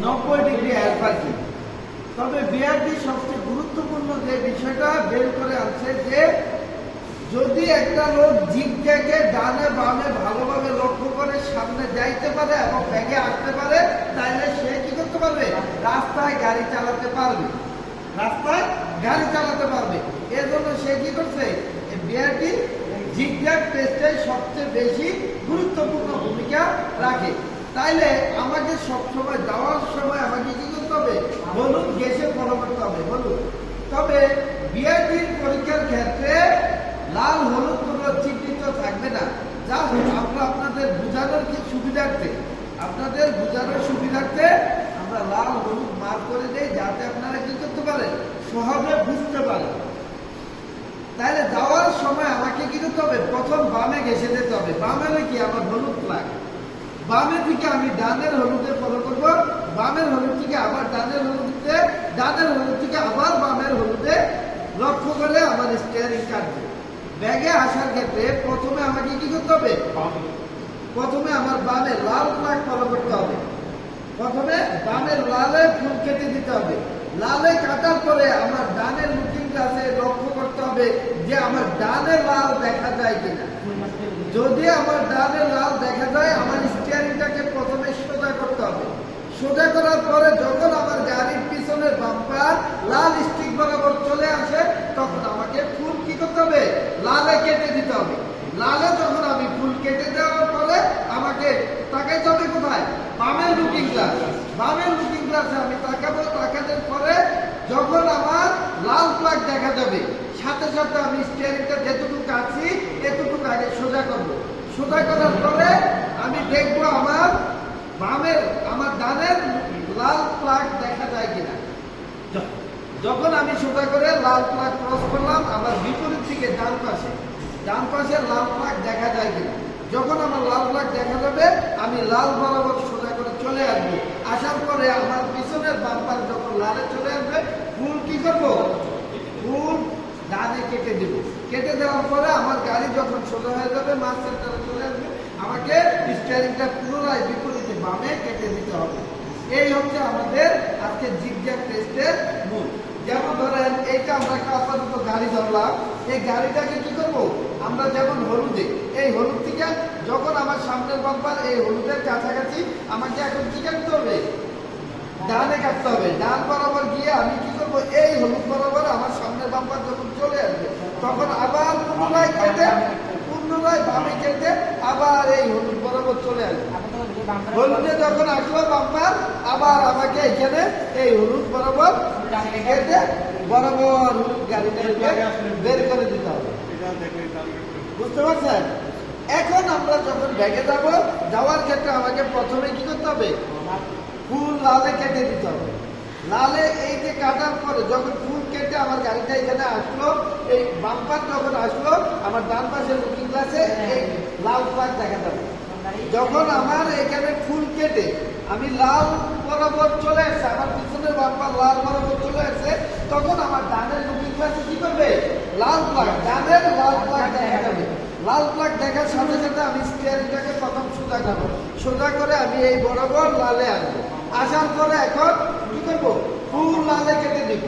নব্বই degree parking তবে BRT সবচেয়ে গুরুত্বপূর্ণ যে বিষয়টা বের করে আনছে যে, যদি একটা লোক জিগজ্যাগে ডানে বামে ভালোভাবে লক্ষ্য করে সামনে যাইতে পারে এবং ব্যাগে আসতে পারে তাহলে সে কি করতে পারবে? রাস্তায় গাড়ি চালাতে পারবে। রাস্তায় গাড়ি চালাতে পারবে। এর জন্য সে কি করছে? বিআরটি জিগজ্যাগ টেস্টে সবচেয়ে বেশি গুরুত্বপূর্ণ ভূমিকা রাখে। তাইলে আমাকে সবসময় যাওয়ার সময় আমাকে কি করতে হবে? বলুন গেসে ফলো করতে হবে, বলুন। তবে বিআরটির পরীক্ষার ক্ষেত্রে লাল, হলুদ কোনো চিহ্নিত থাকবে না। জাস্ট আমরা আপনাদের বোঝানোর কি সুবিধার্থে, আপনাদের বোঝানোর সুবিধার্থে আমরা লাল, হলুদ মার্ক করে দেই, যাতে আপনারা কি করতে পারেন? সহজে বুঝতে পারেন। তাহলে যাওয়ার সময় আমাকে কি করতে হবে প্রথম বামে ঘেসে যেতে হবে বামে হলে কি আমার হলুদ ফ্ল্যাগ বামে থেকে আমি ডানের হলুদে ফলো করব। বামের হলুদ থেকে আবার ডানের হলুদে ডানের হলুদ থেকে আবার বামের হলুদে। লক্ষ্য করে আমার স্টিয়ারিং কাটবে। ব্যাগে আসার ক্ষেত্রে প্রথমে আমাকে কি করতে হবে? প্রথমে আমার বামে লাল ফ্ল্যাগ ফলো করতে হবে। প্রথমে বামের লালে ফুল কেটে দিতে হবে। লালে কাটার পরে আমার ডানের লুকিং গ্লাসে লক্ষ্য করতে হবে যে আমার ডানে লাল দেখা যায় কিনা। যদি আমার ডানে লাল দেখা যায় আমার স্টিয়ারিংটাকে প্রথমে সোজা করতে হবে সোজা করার পরে যখন আমার গাড়ির পিছনের বাম্পার লাল স্টিক বরাবর চলে আসে, তখন আমাকে ফুল কি করতে হবে? লালে কেটে দিতে হবে। লালে যখন আমি ফুল কেটে দেওয়ার পরে আমাকে তাকাইতে হবে কোথায়? বামের লুকিং গ্লাস বামের লুকিং গ্লাসে আমি তাকাবো, তাকানোর পরে যখন আমার লাল ফ্ল্যাগ দেখা যাবে, সাথে সাথে আমি স্টিয়ারিংটা যেটুকু কাছি এতটুকু আগে সোজা করব। সোজা করার পরে আমি দেখব আমার বামের ফ্ল্যাগ দেখা যায় কিনা? যখন আমি সোজা করে লাল ফ্ল্যাগ ক্রস করলাম, আমার বিপরীত দিকে ডান পাশে ডান পাশে লাল ফ্ল্যাগ দেখা যায় কিনা? যখন আমার লাল ফ্ল্যাগ দেখা যাবে, আমি লাল বরাবর সোজা করে চলে আসব। আসার পরে আমার পিছনের বাম্পার যখন লালে চলে আসবে, ফুল কি করব? ফুল ডানে কেটে দেবো। কেটে দেওয়ার পরে আমার গাড়ি যখন সোজা হয়ে যাবে মাছ সেন্টারে চলে আসবে, আমাকে স্টিয়ারিংটা পুনরায় বিপরীতে বামে কেটে দিতে হবে। এই হচ্ছে আমাদের আজকে জিগজ্যাগ টেস্টের মূল। যেমন ধরেন, এইটা আমরা একটা আপাতত গাড়ি ধরলাম। এই গাড়িটাকে কি করব? আমরা যেমন হলুদে, এই হলুদ থেকে যখন আমার সামনের বাম্পার এই হলুদের কাছাকাছি আমাকে এখন কি কাটতে হবে? ডানে কাটতে হবে। ডান বরাবর গিয়ে আমি কি করব? এই হলুদ বরাবর আমার সামনের বাম্পার যখন চলে আসবে, তখন আবার পুনরায় কেটে, পুনরায় বামে কেটে আবার এই হলুদ বরাবর চলে আসবে। হলুদে যখন আসলো বাম্পার আবার আমাকে এখানে এই হলুদ বরাবর কেটে বরাবর হলুদ গাড়িটাকে বের করে দিতে হবে। বুঝতে পারছেন? এখন আমরা যখন ব্যাগে যাব যাওয়ার ক্ষেত্রে আমাকে প্রথমে কি করতে হবে? ফুল লালে কেটে দিতে হবে। লালে এই যে কাটার পরে যখন ফুল কেটে আমার গাড়িটা এখানে আসলো এই বাম্পার যখন আসলো আমার ডান পাশে লুকিং গ্লাসে এই লাল ফ্ল্যাগ দেখা যাবে। যখন আমার এখানে ফুল কেটে, আমি লাল বরাবর চলে আসছে আমার পিছনের বাম্পার লাল বরাবর চলে আসছে তখন আমার ডানের লুকিং গ্লাসে কি করবে? লাল ফ্ল্যাগ ডানের লাল ফ্ল্যাগ দেখা যাবে। লাল ফ্ল্যাগ দেখার সাথে সাথে আমি স্টিয়ারিংটাকে প্রথম সোজা করব। সোজা করে আমি এই বরাবর লালে আসব। আসার পরে এখন কি করব? ফুল লালে কেটে দিব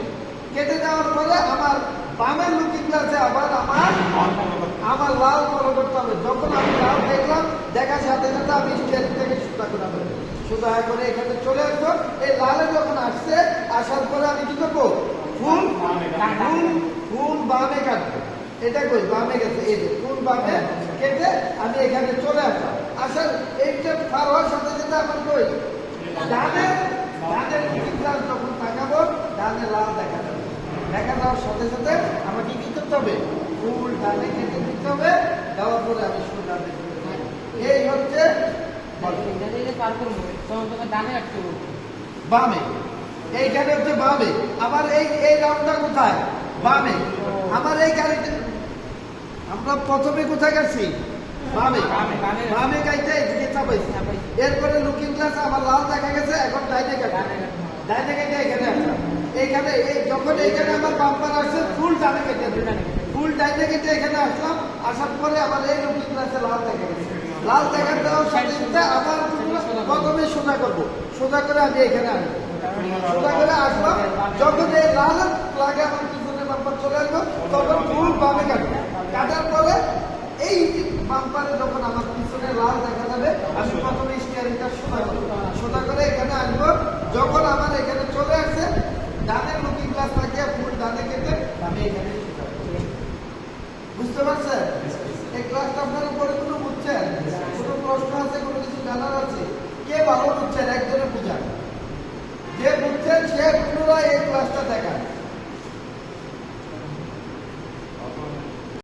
কেটে দেওয়ার পরে আমার বামের লুকিং গ্লাসে আবার আমার আমার লাল ফলো করতে হবে যখন আমি লাল দেখলাম দেখার সাথে সাথে আমি স্টিয়ারিং থেকে সোজা করে দেবো সোজা করে এখানে চলে আসব এই লালে যখন আসছে, আসার পরে আমি কি করব? ফুল ফুল ফুল বামে কাটবো। এটা কই? বামে গেছে। এই যে ফুল বামে কেটে আমি এখানে চলে আসলাম। আসার এইটা পার হওয়ার সাথে সাথে আমার কই? ডানে ডানের গ্লাস যখন তাকাবো, ডানে লাল দেখা যাবে। দেখা যাওয়ার সাথে সাথে আমাকে কি করতে হবে? ফুল ডানে কেটে দিতে হবে। দেওয়ার পরে আমি সোজা দেখতে বামে। এইখানে হচ্ছে বামে। আবার এই এই রাউন্ডটা কোথায়? বামে। আমার এই গাড়িতে আমরা প্রথমে কোথায় গেছি? বামে। বামে, বামে। বামে গাইতে এদিকে চাপাইছি চাপাইছি। এরপরে লুকিং গ্লাস আমার লাল দেখা গেছে এখন ডাইনে কাটে ডাইনে কেটে এখানে এইখানে এই যখন এইখানে আমার বাম্পার আসছে ফুল ডানে কেটে ফুল ডাইনে কেটে এখানে আসলাম। আসার পরে আমার এই লুকিং গ্লাসে লাল দেখা গেছে। লাল দেখা দেওয়ার সাথে সাথে আবার প্রথমে সোজা করব। সোজা করে আমি এখানে আসব। সোজা করে আসব, যখন এই লাল লাগে আমার পিছনে বাম্পার চলে আসব, তখন ফুল বামে কাটবো। কাটার পরে এই বাম্পারে যখন আমার পিছনে লাল দেখা যাবে, আমি প্রথমে স্টিয়ারিংটা সোজা করব। সোজা করে এখানে আসব। যখন আমার এখানে চলে আসছে ডানে লুকিং গ্লাস লাগিয়ে ফুল ডানে কেটে আমি এখানে সোজা করব। বুঝতে পারছেন এই ক্লাসটা আপনার উপরে কোনো বুঝছেন কোনো প্রশ্ন আছে কোনো কিছু জানার আছে কে হচ্ছেন একজনের একজনে